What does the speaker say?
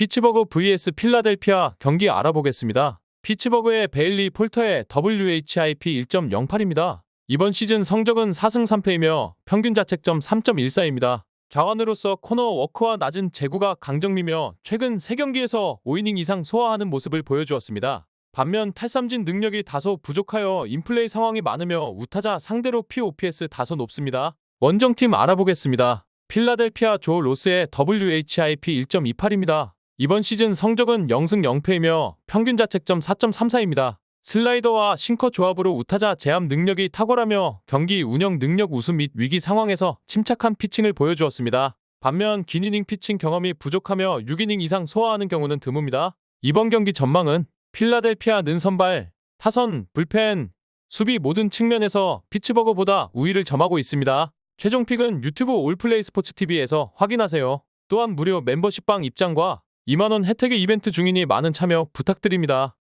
피츠버그 vs 필라델피아 경기 알아보겠습니다. 피츠버그의 베일리 폴터의 WHIP 1.08입니다. 이번 시즌 성적은 4승 3패이며 평균 자책점 3.14입니다. 좌완으로서 코너 워크와 낮은 제구가 강정미며 최근 3경기에서 5이닝 이상 소화하는 모습을 보여주었습니다. 반면 탈삼진 능력이 다소 부족하여 인플레이 상황이 많으며 우타자 상대로 POPS 다소 높습니다. 원정팀 알아보겠습니다. 필라델피아 조 로스의 WHIP 1.28입니다. 이번 시즌 성적은 0승 0패이며 평균 자책점 4.34입니다. 슬라이더와 싱커 조합으로 우타자 제압 능력이 탁월하며 경기 운영 능력 우수 및 위기 상황에서 침착한 피칭을 보여주었습니다. 반면 긴 이닝 피칭 경험이 부족하며 6이닝 이상 소화하는 경우는 드뭅니다. 이번 경기 전망은 필라델피아 는 선발, 타선, 불펜, 수비 모든 측면에서 피츠버그보다 우위를 점하고 있습니다. 최종 픽은 유튜브 올플레이 스포츠 TV에서 확인하세요. 또한 무료 멤버십방 입장과 2만원 혜택의 이벤트 중이니 많은 참여 부탁드립니다.